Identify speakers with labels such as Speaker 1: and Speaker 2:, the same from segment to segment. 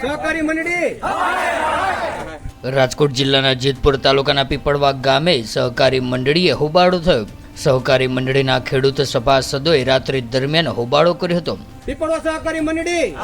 Speaker 1: સહકારી મંડળી.
Speaker 2: રાજકોટ જિલ્લાના જેતપુર તાલુકાના પીપળવા ગામે સહકારી મંડળીએ હોબાળો થયો. સહકારી મંડળીના ખેડૂત સભાસદોએ રાત્રિ દરમિયાન હોબાળો કર્યો હતો.
Speaker 1: પીપળવા સહકારી મંડળી.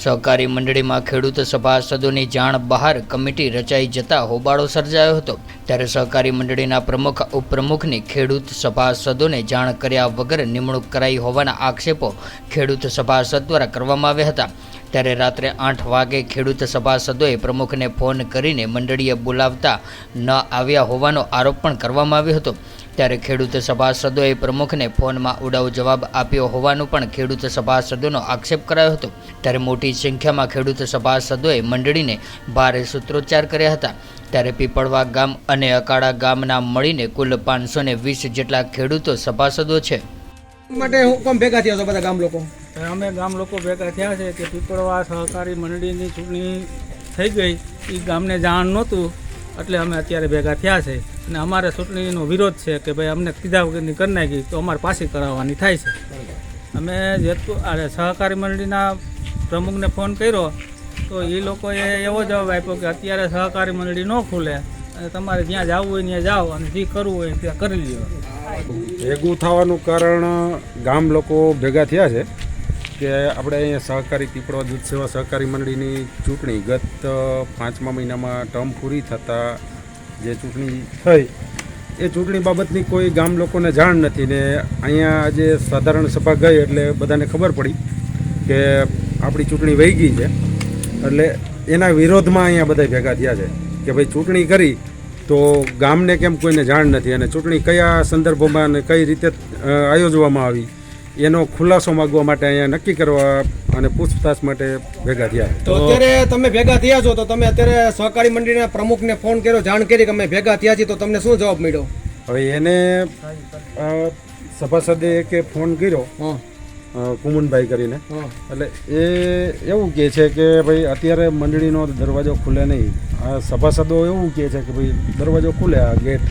Speaker 2: સહકારી મંડળીમાં ખેડૂત સભાસદોની જાણ બહાર કમિટી રચાઈ જતા હોબાળો સર્જાયો હતો. ત્યારે સહકારી મંડળીના પ્રમુખ, ઉપપ્રમુખની ખેડૂત સભાસદોને જાણ કર્યા વગર નિમણૂક કરાઈ હોવાના આક્ષેપો ખેડૂત સભાસદ દ્વારા કરવામાં આવ્યા હતા. ત્યારે રાત્રે આઠ વાગે ખેડૂત સભાસદોએ પ્રમુખને ફોન કરીને મંડળીએ બોલાવતા ન આવ્યા હોવાનો આરોપ પણ કરવામાં આવ્યો હતો. ત્યારે ખેડૂત સભાસદોએ પ્રમુખને ફોનમાં ઉડાવ જવાબ આપ્યો હોવાનું પણ ખેડૂત સભાસદોનો આક્ષેપ કરાયો હતો. ત્યારે મોટી સંખ્યામાં ખેડૂત સભાસદોએ મંડળીને ભારે સૂત્રોચ્ચાર કર્યા હતા. ત્યારે પીપળવા ગામ અને અકાળા ગામના મળીને કુલ પાંચસો ને વીસ જેટલા ખેડૂતો સભાસદો છે.
Speaker 1: માટે હું કોમ ભેગા થયા છો બધા ગામ લોકો?
Speaker 3: અમે ગામ લોકો ભેગા થયા છે કે પીપળવા સહકારી મંડળીની ચૂંટણી થઈ ગઈ. એ ગામને જાણ નહોતું એટલે અમે અત્યારે ભેગા થયા છે. અને અમારે ચૂંટણીનો વિરોધ છે કે ભાઈ અમને કીધા વગરની કરી નાખી, તો અમારે પાછી કરાવવાની થાય છે. અમે જેટલું અરે સહકારી મંડળીના પ્રમુખને ફોન કર્યો, તો એ લોકોએ એવો જવાબ આપ્યો કે અત્યારે સહકારી મંડળી ન ખુલે, અને તમારે જ્યાં જવું હોય ત્યાં જાઓ, અને જે કરવું હોય ત્યાં કરી લ્યો.
Speaker 4: ભેગું થવાનું કારણ ગામ લોકો ભેગા થયા છે કે આપણે અહીંયા સહકારી પીપળવા દૂધ સેવા સહકારી મંડળીની ચૂંટણી ગત પાંચમા મહિનામાં ટર્મ પૂરી થતાં જે ચૂંટણી થઈ. એ ચૂંટણી બાબતની કોઈ ગામ લોકોને જાણ નથી ને અહીંયા આજે સાધારણ સભા ગઈ એટલે બધાને ખબર પડી કે આપણી ચૂંટણી વહી ગઈ છે. એટલે એના વિરોધમાં અહીંયા બધા ભેગા થયા છે કે ભાઈ ચૂંટણી કરી તો ગામને કેમ કોઈને જાણ નથી અને ચૂંટણી કયા સંદર્ભોમાં અને કઈ રીતે આયોજવામાં આવી? એનો ખુલાસો માગવા માટે અહીંયા નક્કી કરવા અને પૂછતાછ માટે ભેગા થયા.
Speaker 1: તો અત્યારે તમે ભેગા થયા છો તો તમે અત્યારે સહકારી મંડળીના પ્રમુખને ફોન કર્યો જાણ કરી કે અમે ભેગા થયા છીએ તો તમને શું જવાબ મળ્યો?
Speaker 4: હવે એને સભાસદે કે ફોન કર્યો કુમુનભાઈ કરીને. એટલે એ એવું કહે છે કે ભાઈ અત્યારે મંડળીનો દરવાજો ખુલે નહીં. આ સભાસદો એવું કહે છે કે ભાઈ દરવાજો ખુલે આ ગેટ.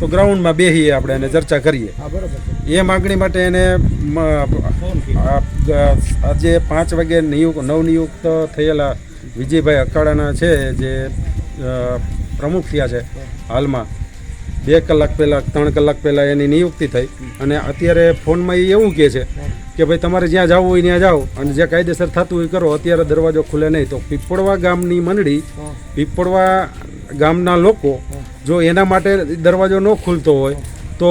Speaker 4: તો ગ્રાઉન્ડમાં બેસીએ આપણે એને ચર્ચા કરીએ.
Speaker 1: બરાબર
Speaker 4: એ માગણી માટે એને આજે પાંચ વાગે નિયુક્ત, નવનિયુક્ત થયેલા વિજયભાઈ અખાડાના છે, જે પ્રમુખ થયા છે હાલમાં. બે કલાક પહેલાં, ત્રણ કલાક પહેલાં એની નિયુક્તિ થઈ અને અત્યારે ફોનમાં એ એવું કહે છે કે ભાઈ તમારે જ્યાં જવું હોય ત્યાં જાઓ અને જે કાયદેસર થતું હોય કરો, અત્યારે દરવાજો ખુલે નહીં. તો પીપળવા ગામની મંડળી, પીપળવા ગામના લોકો જો એના માટે દરવાજો ન ખુલતો હોય તો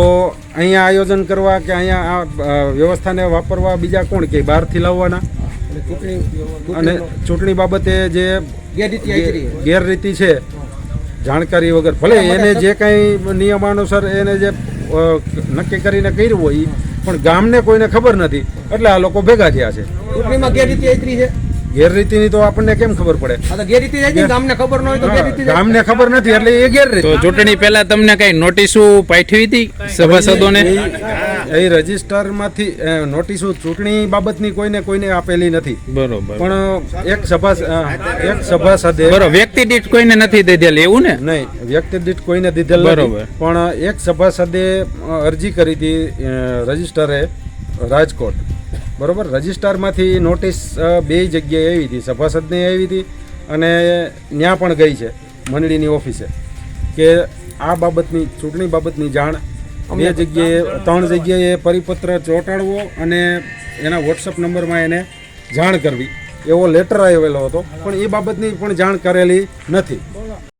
Speaker 4: અહીંયા આયોજન કરવા કે અહીંયા આ વ્યવસ્થાને વાપરવા બીજા કોણ કે બહારથી લાવવાના? અને ચૂંટણી બાબતે જે
Speaker 1: ગેરરીતિ
Speaker 4: છે. જાણકારી વગર. ભલે એને જે કંઈ નિયમાનુસાર એને જે નક્કી કરીને કર્યું હોય પણ ગામને કોઈને ખબર નથી. એટલે આ લોકો ભેગા થયા છે.
Speaker 1: ચૂંટણીમાં ગેરરીતિ આચરી છે.
Speaker 4: ગેરરીતિની તો આપણને કેમ ખબર પડે?
Speaker 1: ગેરરીતિ ગામને ખબર ન હોય તો ગેરરીતિ
Speaker 4: ગામને ખબર નથી એટલે એ ગેરરીતિ.
Speaker 5: તો ચૂંટણી પહેલા તમને કઈ નોટિસો પાઠવી હતી સભાસદોને?
Speaker 4: એ રજીસ્ટરમાંથી નોટિસો ચૂંટણી બાબતની કોઈને કોઈને આપેલી નથી.
Speaker 5: બરોબર.
Speaker 4: પણ એક સભા એક સભાસદે
Speaker 5: બરોબર વ્યક્તિ દીઠ કોઈને નથી દીધેલ એવું ને?
Speaker 4: નહીં વ્યક્તિ દીઠ કોઈને દીધેલ
Speaker 5: બરોબર.
Speaker 4: પણ એક સભાસદે અરજી કરી હતી રજિસ્ટરે રાજકોટ. બરોબર? રજિસ્ટરમાંથી નોટિસ બે જગ્યાએ આવી હતી. સભાસદને આવી હતી અને ત્યાં પણ ગઈ છે મંડળીની ઓફિસે. કે આ બાબતની ચૂંટણી બાબતની જાણ બે જગ્યાએ ત્રણ જગ્યાએ પરિપત્ર ચોંટાડવો અને એના વોટ્સઅપ નંબરમાં એને જાણ કરવી. એવો લેટર આવેલો હતો. પણ એ બાબતની પણ જાણ કરેલી નથી.